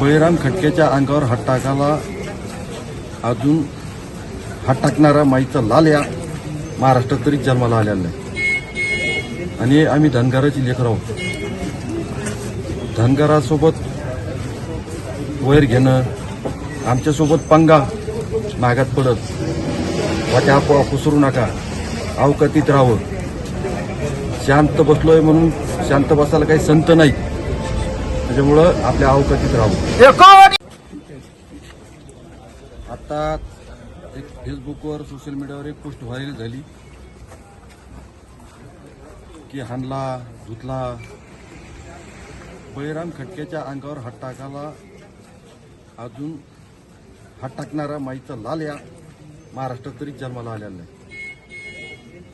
बळीराम खटकेच्या अंगावर हात टाकायला अजून हात टाकणारा माईचा लाल या महाराष्ट्रात तरी जन्माला आलेला नाही. आणि आम्ही धनगराची लेकर आहोत. धनगरासोबत वैर घेणं आमच्यासोबत पंगा मागात पडत वाट्या आपोआप उसरू नका अवकतीत राहावं. शांत बसलोय म्हणून शांत बसायला काही संत नाही त्याच्यामुळं आपल्या अवकातीत राहावं आता एक फेसबुकवर सोशल मीडियावर एक पोस्ट व्हायरल झाली. की हाणला धुतला. बळीराम खटकेच्या अंगावर हात टाकायला अजून हात टाकणारा माईचा लाल या महाराष्ट्रात तरी जन्माला आलेला नाही.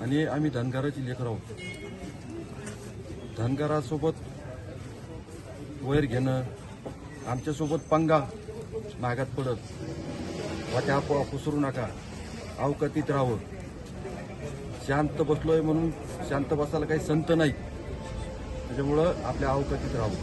आणि आम्ही धनगराची लेकर आहोत. धनगरासोबत वैर घेणं आमच्यासोबत पंगा मागात पडत. वाट्या आपोआप उसरू नका. अवकतीत राहावं. शांत बसलोय म्हणून शांत बसायला काही संत नाही त्याच्यामुळं आपल्या अवकतीत राहावं.